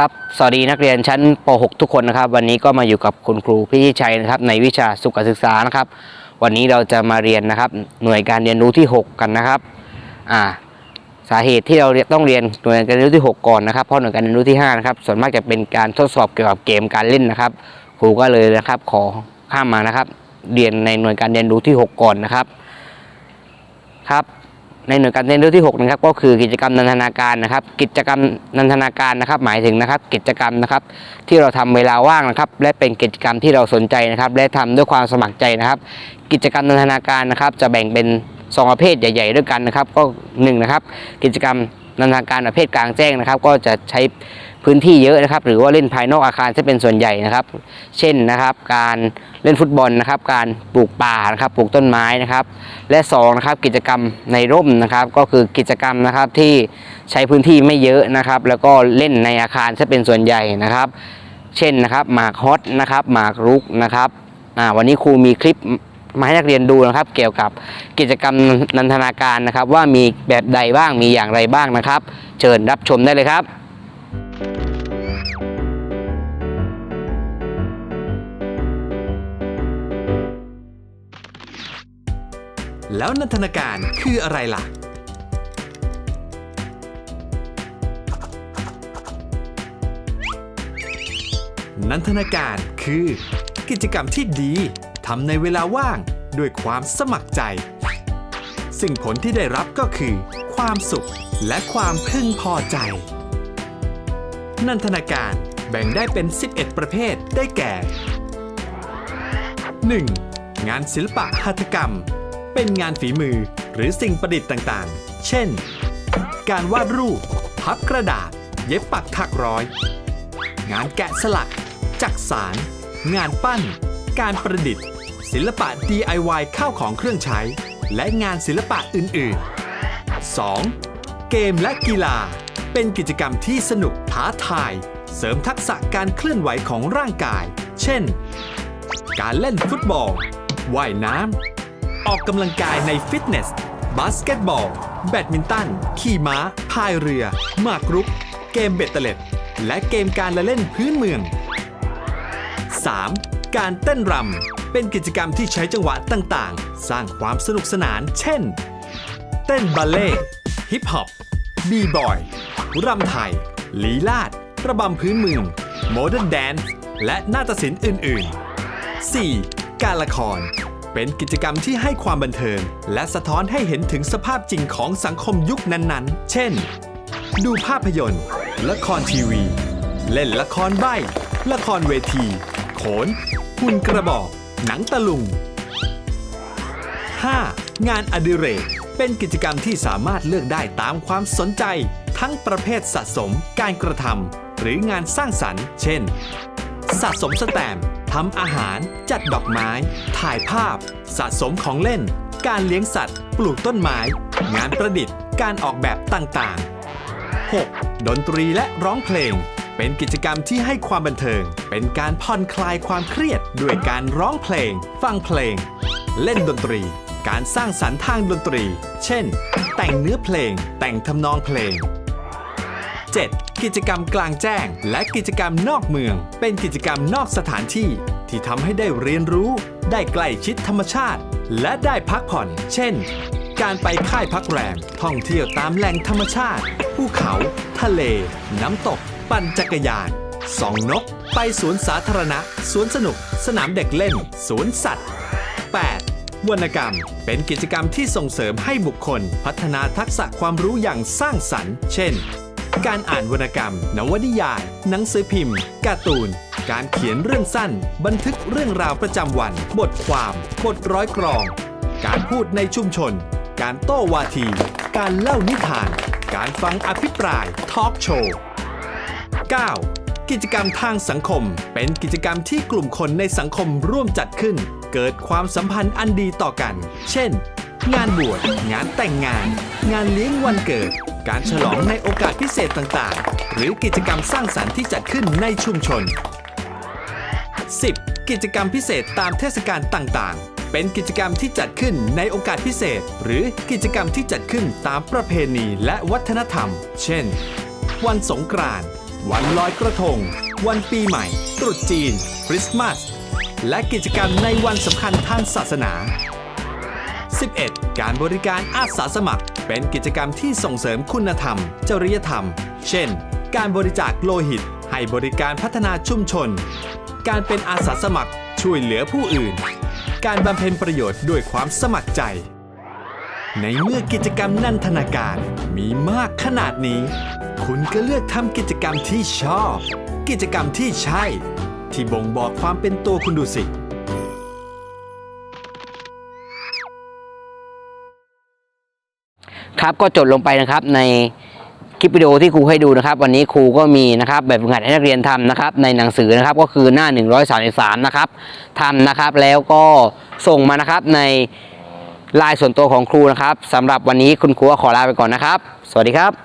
ครับ สวัสดีนักเรียนชั้นป .6 ทุกคนนะครับ วันนี้ก็มาอยู่กับคุณครูพิชิชัยนะครับ ในวิชาสุขศึกษานะครับ วันนี้เราจะมาเรียนนะครับ หน่วยการเรียนรู้ที่ 6 กันนะครับ อ่า สาเหตุที่เราต้องเรียนหน่วยการเรียนรู้ที่ 6 ก่อนนะครับ เพราะหน่วยการเรียนรู้ที่5นะครับ ส่วนมากจะเป็นการทดสอบเกี่ยวกับเกมการเล่นนะครับ ครูก็เลยนะครับ ขอข้ามมานะครับ เรียนในหน่วยการเรียนรู้ที่ 6 ก่อนนะครับ ครับ ในหน่วยการเรียนรู้ที่6นะครับก็คือกิจกรรมนันทนาการนะครับ กิจกรรมนันทนาการนะครับ หมายถึงนะครับ กิจกรรมนะครับ ที่เราทำเวลาว่างนะครับ และเป็นกิจกรรมที่เราสนใจนะครับ และทำด้วยความสมัครใจนะครับ กิจกรรมนันทนาการนะครับ จะแบ่งเป็นสองประเภทใหญ่ ๆ ด้วยกันนะครับ ก็หนึ่งนะครับกิจกรรมนันทนาการประเภทกลางแจ้งนะครับ ก็จะใช้ พื้นที่เยอะนะครับ หรือว่าเล่นภายนอกอาคารจะเป็นส่วนใหญ่นะครับ เช่นนะครับ การเล่นฟุตบอลนะครับ การปลูกป่านะครับ ปลูกต้นไม้นะครับ และสองนะครับกิจกรรมในร่มนะครับ ก็คือกิจกรรมนะครับที่ใช้พื้นที่ไม่เยอะนะครับ แล้วก็เล่นในอาคารจะเป็นส่วนใหญ่นะครับ เช่นนะครับหมากฮอตนะครับหมากรุกนะครับวันนี้ครูมีคลิปมาให้นักเรียนดูนะครับ เกี่ยวกับกิจกรรมนันทนาการนะครับ ว่ามีแบบใดบ้างมีอย่างไรบ้างนะครับ เชิญรับชมได้เลยครับ แล้วนันทนาการคืออะไรล่ะ นันทนาการคือ กิจกรรมที่ดีทำในเวลาว่างด้วยความสมัครใจสิ่งผลที่ได้รับก็คือ ความสุขและความพึงพอใจ นันทนาการแบ่งได้เป็น 11 ประเภทได้แก่ 1. งานศิลปะหัตถกรรม เป็นงานฝีมือหรือสิ่งประดิษฐ์ต่างๆ เช่น การวาดรูป พับกระดาษ เย็บปักถักร้อย งานแกะสลัก จักสาร งานปั้น การประดิษฐ์ ศิลปะ DIY เข้าของเครื่องใช้ และงานศิลปะอื่นๆ 2. เกมและกีฬา เป็นกิจกรรมที่สนุกท้าทาย เสริมทักษะการเคลื่อนไหวของร่างกาย เช่น การเล่นฟุตบอลว่ายน้ำ ออกกำลังกายในฟิตเนส บาสเกตบอล แบดมินตัน ขี่ม้า พายเรือ หมากรุก เกมเบ็ดเตล็ด และเกมการละเล่นพื้นเมือง 3. การเต้นรำ เป็นกิจกรรมที่ใช้จังหวะต่างๆ สร้างความสนุกสนาน เช่น เต้นบัลเล่ฮิปฮอป บีบอย รำไทย ลีลาด ระบำพื้นเมือง โมเดิร์นแดนซ์ และนาฏศิลป์อื่น ๆ 4. การละคร เป็นกิจกรรมที่ให้ความบันเทิง และสะท้อนให้เห็นถึงสภาพจริงของสังคมยุคนั้นๆ เช่น ดูภาพยนตร์ ละครทีวี เล่นละครใบ้ ละครเวที โขน หุ่นกระบอก หนังตะลุง 5. งานอดิเรก เป็นกิจกรรมที่สามารถเลือกได้ตามความสนใจ ทั้งประเภทสะสม การกระทำหรืองานสร้างสรรค์ เช่น สะสมสแตมป์ ทำอาหาร จัดดอกไม้ ถ่ายภาพ สะสมของเล่น การเลี้ยงสัตว์ ปลูกต้นไม้ งานประดิษฐ์ การออกแบบต่างๆ 6. ดนตรีและร้องเพลง เป็นกิจกรรมที่ให้ความบันเทิง เป็นการผ่อนคลายความเครียด ด้วยการร้องเพลง ฟังเพลง เล่นดนตรี การสร้างสรรค์ทางดนตรี เช่น แต่งเนื้อเพลง แต่งทำนองเพลง 7. กิจกรรมกลางแจ้ง และกิจกรรมนอกเมือง เป็นกิจกรรมนอกสถานที่ ที่ทำให้ได้เรียนรู้ ได้ใกล้ชิดธรรมชาติ และได้พักผ่อน เช่น การไปค่ายพักแรมท่องเที่ยวตามแหล่งธรรมชาติ ภูเขา ทะเล น้ำตก ปั่นจักรยานส่องนก ไปสวนสาธารณะ สวนสนุก สนามเด็กเล่น สวนสัตว์ 8. วรรณกรรม เป็นกิจกรรมที่ส่งเสริมให้บุคคล พัฒนาทักษะความรู้อย่างสร้างสรรค์ เช่น การอ่านวรรณกรรม นวนิยาย หนังสือพิมพ์ การ์ตูน การเขียนเรื่องสั้น บันทึกเรื่องราวประจำวัน บทความ บทร้อยกรอง การพูดในชุมชน การโต้วาที การเล่านิทาน การฟังอภิปราย ทอล์กโชว์ 9. กิจกรรมทางสังคม เป็นกิจกรรมที่กลุ่มคนในสังคมร่วมจัดขึ้น เกิดความสัมพันธ์อันดีต่อกัน เช่น งานบวช งานแต่งงาน งานเลี้ยงวันเกิด การฉลองในโอกาสพิเศษต่างๆ หรือกิจกรรมสร้างสรรค์ที่จัดขึ้นในชุมชน 10. กิจกรรมพิเศษตามเทศกาลต่างๆ เป็นกิจกรรมที่จัดขึ้นในโอกาสพิเศษ หรือกิจกรรมที่จัดขึ้นตามประเพณีและวัฒนธรรม เช่น วันสงกรานต์ วันลอยกระทง วันปีใหม่ ตรุษจีน คริสต์มาส และกิจกรรมในวันสำคัญทางศาสนา 11. การบริการอาสาสมัคร เป็นกิจกรรมที่ส่งเสริมคุณธรรม จริยธรรม เช่น การบริจาคโลหิต ให้บริการพัฒนาชุมชน การเป็นอาสาสมัครช่วยเหลือผู้อื่น การบำเพ็ญประโยชน์ด้วยความสมัครใจ ในเมื่อกิจกรรมนันทนาการมีมากขนาดนี้ คุณก็เลือกทำกิจกรรมที่ชอบ กิจกรรมที่ใช่ ที่บ่งบอกความเป็นตัวคุณดูสิ ครับก็จดลงไปนะครับในคลิปวิดีโอที่ครูให้ดูนะครับ วันนี้ครูก็มีนะครับแบบฝึกหัดให้นักเรียนทำนะครับ ในหนังสือนะครับก็คือหน้า 133 นะครับทำนะครับแล้วก็ส่งมานะครับในลายส่วนตัวของครูนะครับสำหรับวันนี้คุณครูขอลาไปก่อนนะครับ สวัสดีครับ